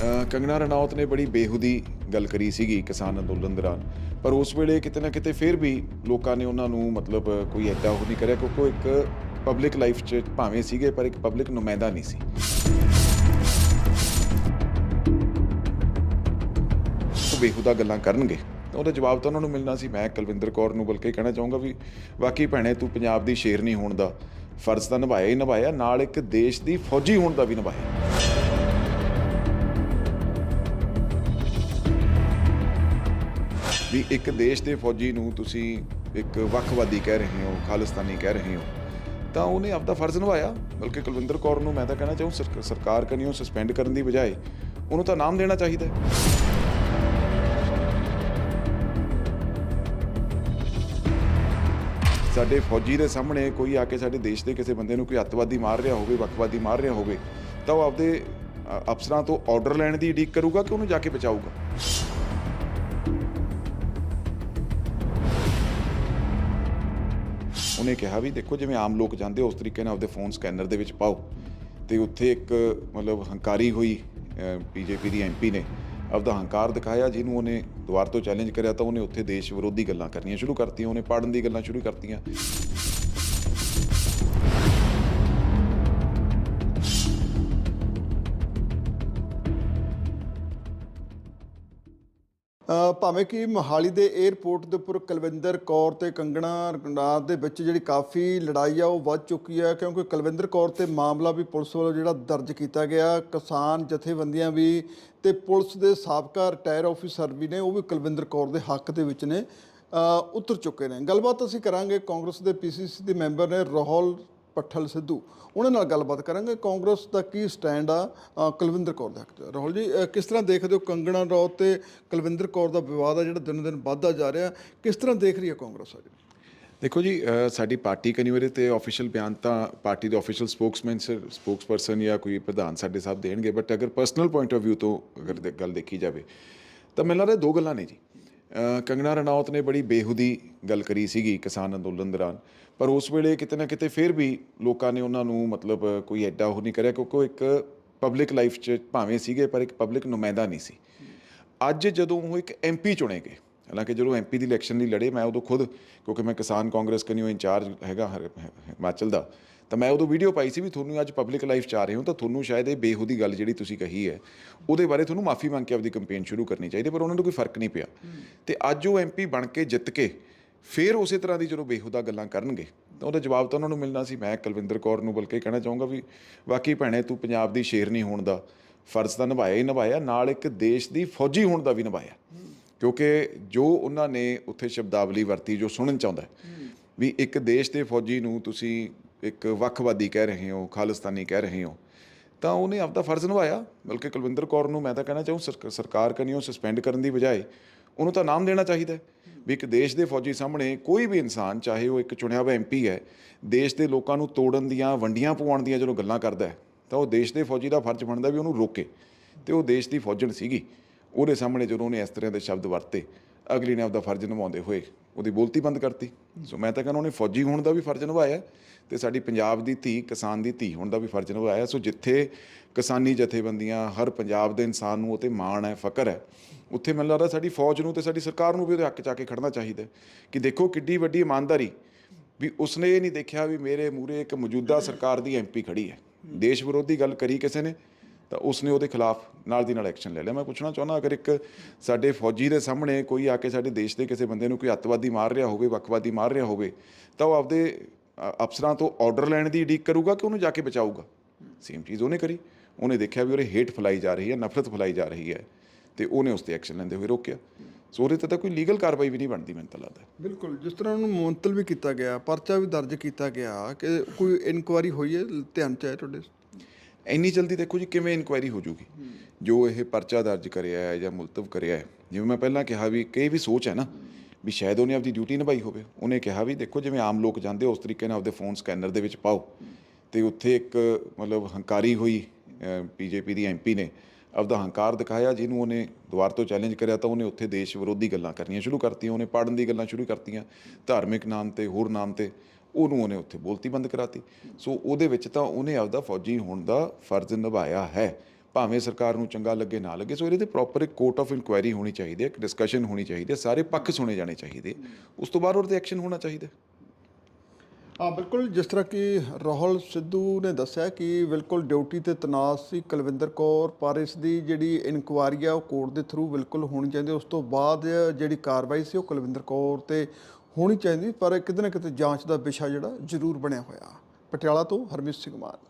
ਅ, ਕੰਗਨਾ ਰਣੌਤ ਨੇ ਬੜੀ ਬੇਹੂਦੀ ਗੱਲ ਕਰੀ ਸੀਗੀ ਕਿਸਾਨ ਅੰਦੋਲਨ ਦੌਰਾਨ। ਪਰ ਉਸ ਵੇਲੇ ਕਿਤੇ ਨਾ ਕਿਤੇ ਫਿਰ ਵੀ ਲੋਕਾਂ ਨੇ ਉਹਨਾਂ ਨੂੰ ਮਤਲਬ ਕੋਈ ਐਡਾ ਉਹ ਨਹੀਂ ਕਰਿਆ ਕਿਉਂਕਿ ਉਹ ਇੱਕ ਪਬਲਿਕ ਲਾਈਫ 'ਚ ਭਾਵੇਂ ਸੀਗੇ ਪਰ ਇੱਕ ਪਬਲਿਕ ਨੁਮਾਇੰਦਾ ਨਹੀਂ ਸੀ। ਉਹ ਬੇਹੂਦਾ ਗੱਲਾਂ ਕਰਨਗੇ। ਤਾਂ ਉਹਦਾ ਜਵਾਬ ਤਾਂ ਉਹਨਾਂ ਨੂੰ ਮਿਲਣਾ ਸੀ। ਮੈਂ ਕੁਲਵਿੰਦਰ ਕੌਰ ਨੂੰ ਬਲਕਿ ਕਹਿਣਾ ਚਾਹੂੰਗਾ ਵੀ ਵਾਕਈ ਭੈਣੇ ਤੂੰ ਪੰਜਾਬ ਦੀ ਸ਼ੇਰ ਨਹੀਂ ਹੋਣ ਦਾ ਫਰਜ਼ ਤਾਂ ਨਿਭਾਇਆ ਹੀ ਨਿਭਾਇਆ ਨਾਲ ਇੱਕ ਦੇਸ਼ ਦੀ ਫੌਜੀ ਹੋਣ ਦਾ ਵੀ ਨਿਭਾਇਆ। ਵੀ ਇੱਕ ਦੇਸ਼ ਦੇ ਫੌਜੀ ਨੂੰ ਤੁਸੀਂ ਇੱਕ ਵੱਖਵਾਦੀ ਕਹਿ ਰਹੇ ਹੋ, ਖਾਲਿਸਤਾਨੀ ਕਹਿ ਰਹੇ ਹੋ, ਤਾਂ ਉਹਨੇ ਆਪਦਾ ਫਰਜ਼ ਨਿਭਾਇਆ। ਬਲਕਿ ਕੁਲਵਿੰਦਰ ਕੌਰ ਨੂੰ ਮੈਂ ਤਾਂ ਕਹਿਣਾ ਚਾਹੂੰ ਸਰਕ- ਸਰਕਾਰ ਕਨੀਓ ਸਸਪੈਂਡ ਕਰਨ ਦੀ ਬਜਾਏ ਉਹਨੂੰ ਤਾਂ ਨਾਮ ਦੇਣਾ ਚਾਹੀਦਾ ਹੈ। ਸਾਡੇ ਫੌਜੀ ਦੇ ਸਾਹਮਣੇ ਕੋਈ ਆ ਕੇ ਸਾਡੇ ਦੇਸ਼ ਦੇ ਕਿਸੇ ਬੰਦੇ ਨੂੰ ਕੋਈ ਅੱਤਵਾਦੀ ਮਾਰ ਰਿਹਾ ਹੋਵੇ, ਵੱਖਵਾਦੀ ਮਾਰ ਰਿਹਾ ਹੋਵੇ, ਤਾਂ ਉਹ ਆਪਦੇ ਅਫਸਰਾਂ ਤੋਂ ਆਰਡਰ ਲੈਣ ਦੀ ਉਡੀਕ ਕਰੂਗਾ ਕਿ ਉਹਨੂੰ ਜਾ ਕੇ ਬਚਾਊਗਾ? ਉਹਨੇ ਕਿਹਾ ਵੀ ਦੇਖੋ ਜਿਵੇਂ ਆਮ ਲੋਕ ਜਾਂਦੇ ਉਸ ਤਰੀਕੇ ਨਾਲ ਆਪਦੇ ਫੋਨ ਸਕੈਨਰ ਦੇ ਵਿੱਚ ਪਾਓ। ਤੇ ਉੱਥੇ ਇੱਕ, ਮਤਲਬ ਹੰਕਾਰੀ ਹੋਈ ਬੀਜੇਪੀ ਦੀ ਐਮਪੀ ਨੇ। ਆਪਦਾ ਹੰਕਾਰ ਦਿਖਾਇਆ, ਜਿਹਨੂੰ ਉਹਨੇ ਦੁਬਾਰ ਤੋਂ ਚੈਲੰਜ ਕਰਿਆ ਤਾਂ ਉਹਨੇ ਉੱਥੇ ਦੇਸ਼ ਵਿਰੋਧੀ ਗੱਲਾਂ ਕਰਨੀਆਂ ਸ਼ੁਰੂ ਕਰਤੀਆਂ, ਉਹਨੇ ਪਾੜਨ ਦੀ ਗੱਲਾਂ ਸ਼ੁਰੂ ਕਰਤੀਆਂ। ਭਾਵੇਂ ਕਿ ਮੋਹਾਲੀ ਦੇ 에ਅਰਪੋਰਟ ਦੇ ਉੱਪਰ ਕੁਲਵਿੰਦਰ ਕੌਰ ਤੇ ਕੰਗਣਾ ਰਣੌਤ ਦੇ ਵਿੱਚ ਜਿਹੜੀ ਕਾਫੀ ਲੜਾਈ ਆ, ਉਹ ਵੱਧ ਚੁੱਕੀ ਆ, ਕਿਉਂਕਿ ਕੁਲਵਿੰਦਰ ਕੌਰ ਤੇ ਮਾਮਲਾ ਵੀ ਪੁਲਿਸ ਵੱਲੋਂ ਜਿਹੜਾ ਦਰਜ ਕੀਤਾ ਗਿਆ, ਕਿਸਾਨ ਜਥੇਬੰਦੀਆਂ ਵੀ ਤੇ ਪੁਲਿਸ ਦੇ ਸਾਬਕਾ ਰਿਟਾਇਰ ਆਫੀਸਰ ਵੀ ਨੇ, ਉਹ ਵੀ ਕੁਲਵਿੰਦਰ ਕੌਰ ਦੇ ਹੱਕ ਦੇ ਵਿੱਚ ਨੇ ਉਤਰ ਚੁੱਕੇ ਨੇ। ਗੱਲਬਾਤ ਅਸੀਂ ਕਰਾਂਗੇ ਕਾਂਗਰਸ ਦੇ ਪੀਸੀਸੀ ਦੇ ਮੈਂਬਰ ਨੇ, ਰਾਹੁਲ ਪੱਠਲ ਸਿੱਧੂ। ਉਹਨਾਂ ਨਾਲ ਗੱਲਬਾਤ ਕਰਾਂਗੇ। ਕਾਂਗਰਸ ਦਾ ਕੀ ਸਟੈਂਡ ਆ ਕੁਲਵਿੰਦਰ ਕੌਰ ਦਾ ਰਾਹੁਲ ਜੀ ਕਿਸ ਤਰ੍ਹਾਂ ਦੇਖਦੇ ਹੋ ਕੰਗਣਾ ਰਣੌਤ ਤੇ ਕੁਲਵਿੰਦਰ ਕੌਰ ਦਾ ਵਿਵਾਦ ਆ ਜਿਹੜਾ ਦਿਨੋਂ ਦਿਨ ਵੱਧਦਾ ਜਾ ਰਿਹਾ? ਕਿਸ ਤਰ੍ਹਾਂ ਦੇਖ ਰਹੀ ਹੈ ਕਾਂਗਰਸ ਅੱਜ? ਦੇਖੋ ਜੀ ਸਾਡੀ ਪਾਰਟੀ ਕਨਵੀਨਰ ਤੇ ਆਫੀਸ਼ੀਅਲ ਬਿਆਨ ਤਾਂ ਪਾਰਟੀ ਦੇ ਆਫੀਸ਼ੀਅਲ ਸਪੋਕਸਮੈਨ ਸਪੋਕਸਪਰਸਨ ਜਾਂ ਕੋਈ ਪ੍ਰਧਾਨ ਸਾਡੇ ਸਾਹਿਬ ਦੇਣਗੇ ਬਟ ਅਗਰ ਪਰਸਨਲ ਪੁਆਇੰਟ ਆਫ View ਤੋਂ ਅਗਰ ਦੇ- ਗੱਲ ਦੇਖੀ ਜਾਵੇ, ਤਾਂ ਮੈਨੂੰ ਲੱਗਦਾ ਦੋ ਗੱਲਾਂ ਨੇ ਜੀ। ਕੰਗਣਾ ਕੰਗਨਾ ਰਣੌਤ ਨੇ ਬੜੀ ਬੇਹੂਦੀ ਗੱਲ ਕਰੀ ਸੀਗੀ ਕਿਸਾਨ ਅੰਦੋਲਨ ਦੌਰਾਨ, ਪਰ ਉਸ ਵੇਲੇ ਕਿਤੇ ਨਾ ਕਿਤੇ ਫਿਰ ਵੀ ਲੋਕਾਂ ਨੇ ਉਹਨਾਂ ਨੂੰ ਮਤਲਬ ਕੋਈ ਐਡਾ ਉਹ ਨਹੀਂ ਕਰਿਆ ਕਿਉਂਕਿ ਉਹ ਇੱਕ ਪਬਲਿਕ ਲਾਈਫ 'ਚ ਭਾਵੇਂ ਸੀਗੇ, ਪਰ ਇੱਕ ਪਬਲਿਕ ਨੁਮਾਇੰਦਾ ਨਹੀਂ ਸੀ। ਅੱਜ ਜਦੋਂ ਉਹ ਇੱਕ ਐਮਪੀ ਚੁਣੇ ਗਏ, ਹਾਲਾਂਕਿ ਜਦੋਂ ਐਮਪੀ ਦੀ ਇਲੈਕਸ਼ਨ ਲਈ ਲੜੇ, ਮੈਂ ਉਦੋਂ ਖੁਦ, ਕਿਉਂਕਿ ਮੈਂ ਕਿਸਾਨ ਕਾਂਗਰਸ ਕਨੀਓ ਇੰਚਾਰਜ ਹੈਗਾ ਹਰ- ਹਿਮਾਚਲ ਦਾ ਤਾਂ ਮੈਂ ਉਦੋਂ ਵੀਡੀਓ ਪਾਈ ਸੀ ਵੀ ਤੁਹਾਨੂੰ ਅੱਜ ਪਬਲਿਕ ਲਾਈਫ ਚ ਆ ਰਹੇ ਹੋ ਤਾਂ ਤੁਹਾਨੂੰ ਸ਼ਾਇਦ ਇਹ ਬੇਹੂਦੀ ਗੱਲ ਜਿਹੜੀ ਤੁਸੀਂ ਕਹੀ ਹੈ, ਉਹਦੇ ਬਾਰੇ ਤੁਹਾਨੂੰ ਮਾਫੀ ਮੰਗ ਕੇ ਆਪਦੀ ਕੰਪੇਨ ਸ਼ੁਰੂ ਕਰਨੀ ਚਾਹੀਦੀ ਪਰ ਉਹਨਾਂ ਨੂੰ ਕੋਈ ਫ਼ਰਕ ਨਹੀਂ ਪਿਆ। ਤੇ ਅੱਜ ਉਹ ਐਮਪੀ ਬਣ ਕੇ ਜਿੱਤ ਕੇ ਫਿਰ ਉਸੇ ਤਰ੍ਹਾਂ ਦੀ ਜਦੋਂ ਬੇਹੂਦਾ ਗੱਲਾਂ ਕਰਨਗੇ, ਤਾਂ ਉਹਦਾ ਜਵਾਬ ਤਾਂ ਉਹਨਾਂ ਨੂੰ ਮਿਲਣਾ ਸੀ। ਮੈਂ ਕੁਲਵਿੰਦਰ ਕੌਰ ਨੂੰ ਬਲਕਿ ਕਹਿਣਾ ਚਾਹੂੰਗਾ ਵੀ ਵਾਕਈ ਭੈਣੇ, ਤੂੰ ਪੰਜਾਬ ਦੀ ਸ਼ੇਰਨੀ ਹੋਣ ਦਾ ਫਰਜ਼ ਤਾਂ ਨਿਭਾਇਆ ਹੀ ਨਿਭਾਇਆ, ਨਾਲ ਇੱਕ ਦੇਸ਼ ਦੀ ਫੌਜੀ ਹੋਣ ਦਾ ਵੀ ਨਿਭਾਇਆ। ਕਿਉਂਕਿ ਜੋ ਉਹਨਾਂ ਨੇ ਉੱਥੇ ਸ਼ਬਦਾਵਲੀ ਵਰਤੀ, ਜੋ ਸੁਣਨ ਚਾਹੁੰਦਾ ਵੀ ਇੱਕ ਦੇਸ਼ ਦੇ ਫੌਜੀ ਨੂੰ ਤੁਸੀਂ ਇੱਕ ਵੱਖਵਾਦੀ ਕਹਿ ਰਹੇ ਹੋ, ਖਾਲਿਸਤਾਨੀ ਕਹਿ ਰਹੇ ਹੋ, ਤਾਂ ਉਹਨੇ ਆਪਦਾ ਫਰਜ਼ ਨਿਭਾਇਆ। ਬਲਕਿ ਕੁਲਵਿੰਦਰ ਕੌਰ ਨੂੰ ਮੈਂ ਤਾਂ ਕਹਿਣਾ ਚਾਹੂੰ, ਸਰਕ- ਸਰਕਾਰ ਕਨੀਓ ਸਸਪੈਂਡ ਕਰਨ ਦੀ ਬਜਾਏ ਉਹਨੂੰ ਤਾਂ ਨਾਮ ਦੇਣਾ ਚਾਹੀਦਾ ਵੀ ਇੱਕ ਦੇਸ਼ ਦੇ ਫੌਜੀ ਸਾਹਮਣੇ ਕੋਈ ਵੀ ਇਨਸਾਨ, ਚਾਹੇ ਉਹ ਇੱਕ ਚੁਣਿਆ ਹੋਇਆ ਐਮਪੀ ਹੈ, ਦੇਸ਼ ਦੇ ਲੋਕਾਂ ਨੂੰ ਤੋੜਨ ਦੀਆਂ, ਵੰਡੀਆਂ ਪਵਾਉਣ ਦੀਆਂ ਜਦੋਂ ਗੱਲਾਂ ਕਰਦਾ ਹੈ, ਤਾਂ ਉਹ ਦੇਸ਼ ਦੇ ਫੌਜੀ ਦਾ ਫਰਜ਼ ਬਣਦਾ ਵੀ ਉਹਨੂੰ ਰੋਕੇ ਤੇ ਉਹ ਦੇਸ਼ ਦੀ ਫੌਜਣ ਸੀਗੀ। ਉਹਦੇ ਸਾਹਮਣੇ ਜਦੋਂ ਉਹਨੇ ਇਸ ਤਰ੍ਹਾਂ ਦੇ ਸ਼ਬਦ ਵਰਤੇ, ਅਗਲੀ ਨੇ ਆਪਦਾ ਫਰਜ਼ ਨਿਭਾਉਂਦੇ ਹੋਏ ਉਹਦੀ ਬੋਲਤੀ ਬੰਦ ਕਰਤੀ। ਸੋ ਮੈਂ ਤਾਂ ਕਹਿੰਦਾ ਉਹਨੇ ਫੌਜੀ ਹੋਣ ਦਾ ਵੀ ਫਰਜ਼ ਨਿਭਾਇਆ ਤੇ ਸਾਡੀ ਪੰਜਾਬ ਦੀ ਧੀ, ਕਿਸਾਨ ਦੀ ਧੀ ਹੋਣ ਦਾ ਵੀ ਫਰਜ਼ ਨਿਭਾਇਆ ਸੋ ਜਿੱਥੇ ਕਿਸਾਨੀ ਜਥੇਬੰਦੀਆਂ, ਹਰ ਪੰਜਾਬ ਦੇ ਇਨਸਾਨ ਨੂੰ ਉਹ 'ਤੇ ਮਾਣ ਹੈ, ਫਕਰ ਹੈ, ਉੱਥੇ ਮੈਨੂੰ ਲੱਗਦਾ ਸਾਡੀ ਫੌਜ ਨੂੰ ਤੇ ਸਾਡੀ ਸਰਕਾਰ ਨੂੰ ਵੀ ਉਹਦੇ ਹੱਕ 'ਚ ਆ ਕੇ ਖੜਨਾ ਚਾਹੀਦਾ ਕਿ ਦੇਖੋ ਕਿੱਡੀ ਵੱਡੀ ਇਮਾਨਦਾਰੀ ਵੀ ਉਸਨੇ ਇਹ ਨਹੀਂ ਦੇਖਿਆ ਵੀ ਮੇਰੇ ਮੂਰੇ ਇੱਕ ਮੌਜੂਦਾ ਸਰਕਾਰ ਦੀ ਐਮਪੀ ਖੜੀ ਹੈ। ਦੇਸ਼ ਵਿਰੋਧੀ ਗੱਲ ਕਰੀ ਕਿਸੇ ਨੇ ਤਾਂ ਉਸਨੇ ਉਹਦੇ ਖਿਲਾਫ ਨਾਲ ਦੀ ਨਾਲ ਐਕਸ਼ਨ ਲੈ ਲਿਆ। ਮੈਂ ਪੁੱਛਣਾ ਚਾਹੁੰਦਾ, ਅਗਰ ਇੱਕ ਸਾਡੇ ਫੌਜੀ ਦੇ ਸਾਹਮਣੇ ਕੋਈ ਆ ਕੇ ਸਾਡੇ ਦੇਸ਼ ਦੇ ਕਿਸੇ ਬੰਦੇ ਨੂੰ ਕੋਈ ਅੱਤਵਾਦੀ ਮਾਰ ਰਿਹਾ ਹੋਵੇ, ਵੱਖਵਾਦੀ ਮਾਰ ਰਿਹਾ ਹੋਵੇ, ਤਾਂ ਉਹ ਆਪਦੇ ਅਫਸਰਾਂ ਤੋਂ ਆਰਡਰ ਲੈਣ ਦੀ ਉਡੀਕ ਕਰੂਗਾ ਕਿ ਉਹਨੂੰ ਜਾ ਕੇ ਬਚਾਊਗਾ? ਸੇਮ ਚੀਜ਼ ਉਹਨੇ ਕਰੀ। ਉਹਨੇ ਦੇਖਿਆ ਵੀ ਉਹਦੇ ਹੇਟ ਫੈਲਾਈ ਜਾ ਰਹੀ ਹੈ, ਨਫ਼ਰਤ ਫੈਲਾਈ ਜਾ ਰਹੀ ਹੈ, ਤੇ ਉਹਨੇ ਉਸ ਤੇ ਐਕਸ਼ਨ ਲੈਂਦੇ ਹੋਏ ਰੋਕਿਆ। ਸੋ ਉਹਦੇ ਤੇ ਤਾਂ ਕੋਈ ਲੀਗਲ ਕਾਰਵਾਈ ਵੀ ਨਹੀਂ ਬਣਦੀ ਮੈਨੂੰ ਤਾਂ ਲੱਗਦਾ। ਬਿਲਕੁਲ, ਜਿਸ ਤਰ੍ਹਾਂ ਉਹਨੂੰ ਮੁਅੰਤਲ ਵੀ ਕੀਤਾ ਗਿਆ, ਪਰਚਾ ਵੀ ਦਰਜ ਕੀਤਾ ਗਿਆ, ਕਿ ਕੋਈ ਇਨਕੁਆਇਰੀ ਹੋਈ ਹੈ ਧਿਆਨ ਚ ਹੈ ਤੁਹਾਡੇ? ਇੰਨੀ ਜਲਦੀ ਦੇਖੋ ਜੀ ਕਿਵੇਂ ਇਨਕੁਆਇਰੀ ਹੋ ਜੂਗੀ? ਜੋ ਇਹ ਪਰਚਾ ਦਰਜ ਕਰਿਆ ਹੈ ਜਾਂ ਮੁਲਤਵ ਕਰਿਆ ਹੈ, ਜਿਵੇਂ ਮੈਂ ਪਹਿਲਾਂ ਕਿਹਾ ਵੀ ਕਈ ਵੀ ਸੋਚ ਹੈ ਨਾ, ਵੀ ਸ਼ਾਇਦ ਉਹਨੇ ਆਪਦੀ ਡਿਊਟੀ ਨਿਭਾਈ ਹੋਵੇ। ਉਹਨੇ ਕਿਹਾ ਵੀ ਦੇਖੋ ਜਿਵੇਂ ਆਮ ਲੋਕ ਜਾਂਦੇ ਉਸ ਤਰੀਕੇ ਨਾਲ ਆਪਦੇ ਫੋਨ ਸਕੈਨਰ ਦੇ ਵਿੱਚ ਪਾਓ। ਤੇ ਉੱਥੇ ਇੱਕ ਮਤਲਬ ਹੰਕਾਰੀ ਹੋਈ ਬੀਜੇਪੀ ਦੀ ਐਮਪੀ ਨੇ, ਆਪਦਾ ਹੰਕਾਰ ਦਿਖਾਇਆ, ਜਿਹਨੂੰ ਉਹਨੇ ਦੁਆਰ ਤੋਂ ਚੈਲੰਜ ਕਰਿਆ ਤਾਂ ਉਹਨੇ ਉੱਥੇ ਦੇਸ਼ ਵਿਰੋਧੀ ਗੱਲਾਂ ਕਰਨੀਆਂ ਸ਼ੁਰੂ ਕਰਤੀਆਂ, ਉਹਨੇ ਪੜਨ ਦੀ ਗੱਲਾਂ ਸ਼ੁਰੂ ਕਰਤੀਆਂ, ਧਾਰਮਿਕ ਨਾਮ ਤੇ, ਹੋਰ ਨਾਮ ਤੇ। ਉਹਨੂੰ ਉਹਨੇ ਉੱਥੇ ਬੋਲਤੀ ਬੰਦ ਕਰਾਤੀ। ਸੋ ਉਹਦੇ ਵਿੱਚ ਤਾਂ ਉਹਨੇ ਆਪਦਾ ਫੌਜੀ ਹੋਣ ਦਾ ਫਰਜ਼ ਨਿਭਾਇਆ ਹੈ। ਭਾਵੇਂ ਸਰਕਾਰ ਨੂੰ ਚੰਗਾ ਲੱਗੇ, ਨਾ ਲੱਗੇ, ਸੋ ਇਹਦੇ ਤੇ ਪ੍ਰੋਪਰ ਇੱਕ ਕੋਰਟ ਆਫ ਇਨਕੁਆਇਰੀ ਹੋਣੀ ਚਾਹੀਦੀ ਹੈ, ਇੱਕ ਡਿਸਕਸ਼ਨ ਹੋਣੀ ਚਾਹੀਦੀ ਹੈ, ਸਾਰੇ ਪੱਖ ਸੁਣੇ ਜਾਣੇ ਚਾਹੀਦੇ। ਉਸ ਤੋਂ ਬਾਅਦ ਉਹਦੇ ਤੇ ਐਕਸ਼ਨ ਹੋਣਾ ਚਾਹੀਦਾ ਹਾਂ। ਬਿਲਕੁਲ, ਜਿਸ ਤਰ੍ਹਾਂ ਕਿ ਰਾਹੁਲ ਸਿੱਧੂ ਨੇ ਦੱਸਿਆ ਕਿ ਬਿਲਕੁਲ ਡਿਊਟੀ ਤੇ ਤਨਾਸ ਸੀ, ਕੁਲਵਿੰਦਰ ਕੌਰ, ਪਰ ਇਸ ਦੀ ਜਿਹੜੀ ਇਨਕੁਆਇਰੀ ਆ, ਉਹ ਕੋਰਟ ਦੇ ਥਰੂ ਬਿਲਕੁਲ ਹੋਣੀ ਚਾਹੀਦੀ ਉਸ ਤੋਂ ਬਾਅਦ ਜਿਹੜੀ ਕਾਰਵਾਈ ਸੀ, ਉਹ ਕੁਲਵਿੰਦਰ ਕੌਰ ਤੇ ਹੋਣੀ ਚਾਹੀਦੀ, ਪਰ ਕਿਤੇ ਨਾ ਕਿਤੇ ਜਾਂਚ ਦਾ ਵਿਸ਼ਾ ਜਿਹੜਾ ਜ਼ਰੂਰ ਬਣਿਆ ਹੋਇਆ। ਪਟਿਆਲਾ ਤੋਂ ਹਰਮੀਤ ਸਿੰਘ ਮਾਨ।